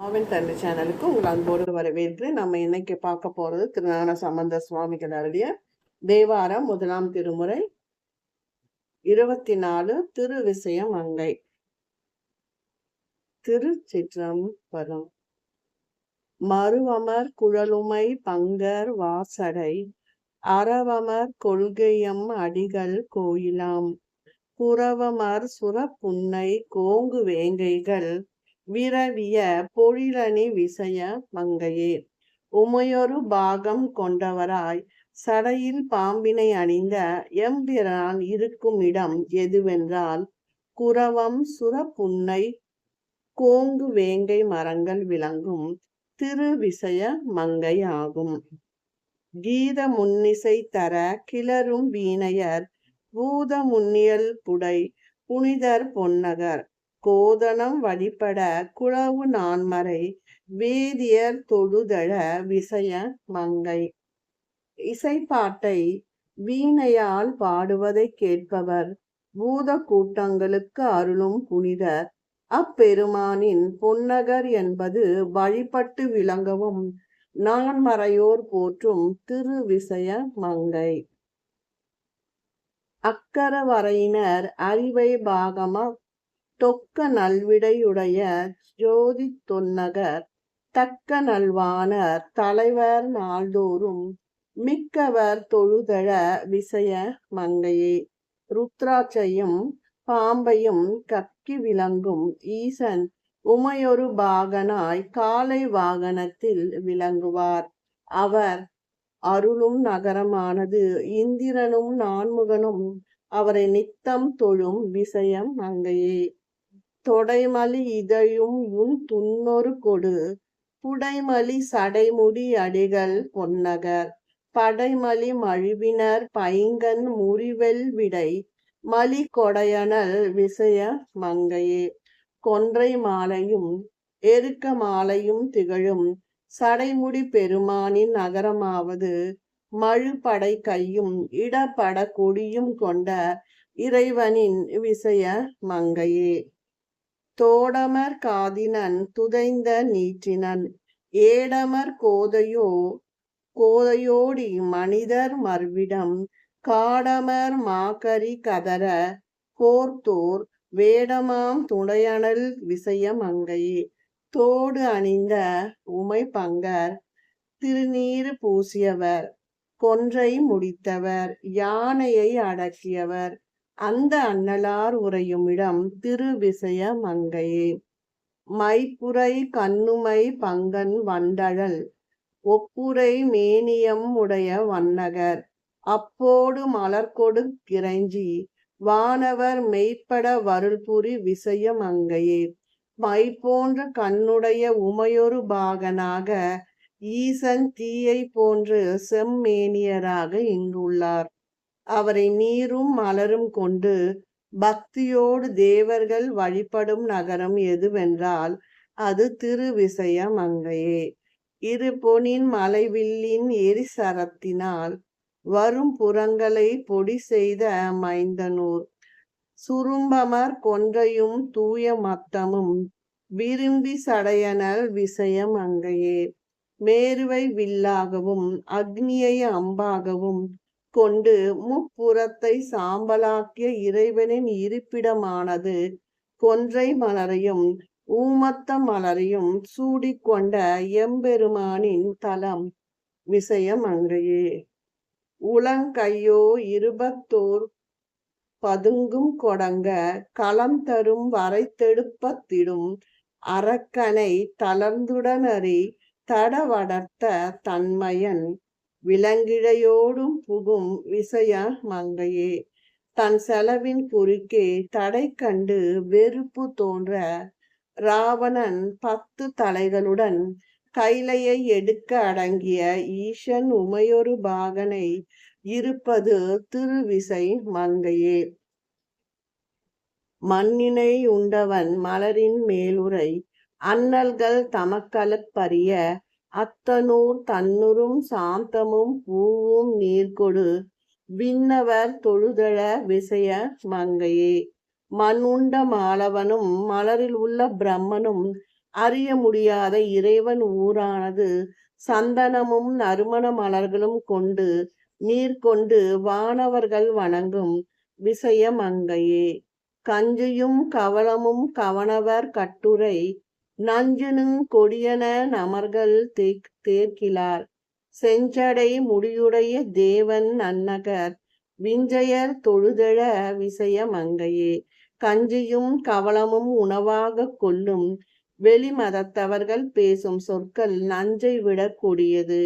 ஆவின் தந்தை சேனலுக்கு உங்கள் அன்போடு வரவேற்று நம்ம இன்னைக்கு பார்க்க போறது திருநான சம்பந்த சுவாமிகள் அருளிய தேவாரம் முதலாம் திருமுறை இருபத்தி நாலு திரு விஷயம் அங்கை. திருச்சிற்றம்பலம். மறுவமர் குழலுமை பங்கர் வாசடை. அறவமர் கொள்கையம் அடிகள் கோயிலாம். குறவமர் சுரப்புன்னை கோங்கு வேங்கைகள். விரவிய பொழிலணி விசய மங்கையே. உமையொரு பாகம் கொண்டவராய் சடையில் பாம்பினை அணிந்த எம்பிரான் இருக்கும் இடம் எதுவென்றால் குரவம் சுரப்புன்னை கோங்கு வேங்கை மரங்கள் விளங்கும் திருவிசய மங்கை ஆகும் கீத முன்னிசை தர கிளரும் வீணையர் பூத முன்னியல் புடை புனிதர் பொன்னகர் கோதனம் வழிபட குழவு நான்மறை வேதியர் தொழுதழ விசய மங்கை. இசைப்பாட்டை வீணையால் பாடுவதை கேட்பவர். பூத கூட்டங்களுக்கு அருளும் புனிதர் அப்பெருமானின் பொன்னகர் என்பது வழிபட்டு விளங்கவும் நான்மறையோர் போற்றும் திருவிசய மங்கை. அக்கரவரையினர் அறிவை பாகமா தொக்க நல்விடையுடைய ஜோதி தொன்னகர் தக்க நல்வானர் தலைவர் நாள்தோறும் மிக்கவர் தொழுதழ விசய மங்கையே. ருத்ராட்சையும் பாம்பையும் கக்கி விளங்கும் ஈசன் உமையொரு பாகனாய் காலை வாகனத்தில் விளங்குவார். அவர் அருளும் நகரமானது இந்திரனும் நான்முகனும் அவரை நித்தம் தொழும் விசயம் அங்கேயே தொடைமலி இதழும் உன் துன்னொரு கொடு. புடைமலி சடைமுடி அடிகள் பொன்னகர். படைமலி மழுவினர் பைங்கன் முறிவெல் விடை. மலி கொடையனல் விசய மங்கையே. கொன்றை மாலையும் எருக்க மாலையும் திகழும். சடைமுடி பெருமானின் நகரமாவது மழுபடை கையும் இடப்பட கொடியும் கொண்ட இறைவனின் விசய மங்கையே. தோடமர் காதினன் துதைந்த நீற்றினன். ஏடமர் கோதையோ கோதையோடி மனிதர் மர்விடம். காடமர் மாக்கரி கதற கோர்த்தோர் வேடமாம் துணையனல் விசயம் அங்கையே. தோடு அணிந்த உமை பங்கர் திருநீறு பூசியவர். கொன்றை முடித்தவர் யானையை அடக்கியவர். அந்த அண்ணலார் உரையும் இடம் திருவிசய மங்கையே. மைப்புரை கண்ணுமை பங்கன் வண்டழல் ஒப்புரை மேனியம் உடைய வண்ணகர் அப்போடு மலர்கொடு கிரைஞ்சி வானவர் மெய்ப்பட வருள்புரி விசயம் அங்கையே மை போன்ற கண்ணுடைய உமையொரு பாகனாக ஈசன் தீயை போன்று செம்மேனியராக இங்குள்ளார். அவரை நீரும் மலரும் கொண்டு பக்தியோடு தேவர்கள் வழிபடும் நகரம் எதுவென்றால் அது திருவிசய மங்கையே இரு பொனின் மலைவில்லின் எரிசரத்தினால் வரும் புறங்களை பொடி செய்த மைந்தனூர். சுரும்பமர் கொன்றையும் தூய மத்தமும் விரும்பி சடையனல் விசயம் அங்கையே. மேருவை வில்லாகவும் அக்னியை அம்பாகவும் கொண்டு முப்புறத்தை சாம்பலாக்கிய இறைவனின் இருப்பிடமானது. கொன்றை மலரையும் ஊமத்த மலரையும் சூடிக்கொண்ட எம்பெருமானின் தலம் விஷயம் அங்கேயே. உளங்கையோ இருபத்தோர் பதுங்கும் கொடங்க களம் தரும் வரைத்தெடுப்பத்திடும் அரக்கனை தளர்ந்துடனறி தடவடர்த்த தன்மையன் விலங்கிழையோடும் புகும் விசய மங்கையே. தன் செலவின் குறுக்கே தடை கண்டு வெறுப்பு தோன்ற ராவணன் பத்து தலைகளுடன் கைலையை எடுக்க அடங்கிய ஈசன் உமையொரு பாகனை இருப்பது திருவிசை மங்கையே. மண்ணினை உண்டவன் மலரின் மேலுரை அண்ணல்கள் தமக்களப்பரிய அத்தனூர் தன்னுரும் சாந்தமும் பூவும் நீர்கொடு விண்ணவர் தொழுதழ விசய மங்கையே. மண்ணுண்ட மாலவனும் மலரில் உள்ள பிரம்மனும் அறிய முடியாத இறைவன் ஊரானது. சந்தனமும் நறுமண மலர்களும் கொண்டு நீர் கொண்டு வானவர்கள் வணங்கும் விசய மங்கையே. கஞ்சியும் கவளமும் கவனவர் கட்டுரை. நஞ்சுனுங் கொடியன நமர்கள் தேக் தேர்க்கிலார் செஞ்சடை முடியுடைய தேவன் நன்னகர். விஞ்சையர் தொழுதழ விஷயம் மங்கையே. கஞ்சியும் கவளமும் உணவாக கொள்ளும் வெளிமதத்தவர்கள் பேசும் சொற்கள் நஞ்சை விட கூடியது.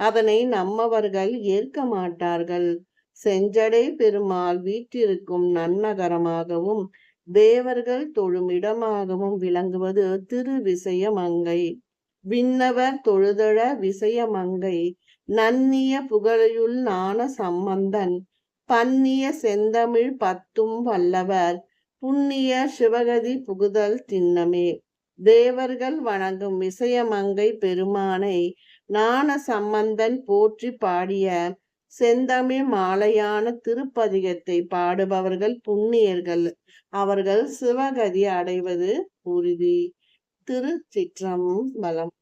அதனை நம்மவர்கள் ஏற்க மாட்டார்கள். செஞ்சடை பெருமாள் வீற்றிருக்கும் நன்னகரமாகவும் தேவர்கள் தொழும் இடமாகவும் விளங்குவது திருவிசயமங்கை. விண்ணவர் தொழுதழ விசயமங்கை. நன்னிய புகழையுள் நாண சம்பந்தன். பன்னிய செந்தமிழ் பத்தும் வல்லவர். புண்ணிய சிவகதி புகுதல் திண்ணமே. தேவர்கள் வணங்கும் விசயமங்கை பெருமானை. ஞான சம்பந்தன் போற்றி பாடிய செந்தமிழ் மாலையான திருப்பதிகத்தை பாடுபவர்கள் புண்ணியர்கள். அவர்கள் சிவகதி அடைவது உறுதி. திருச்சிற்றம்பலம்.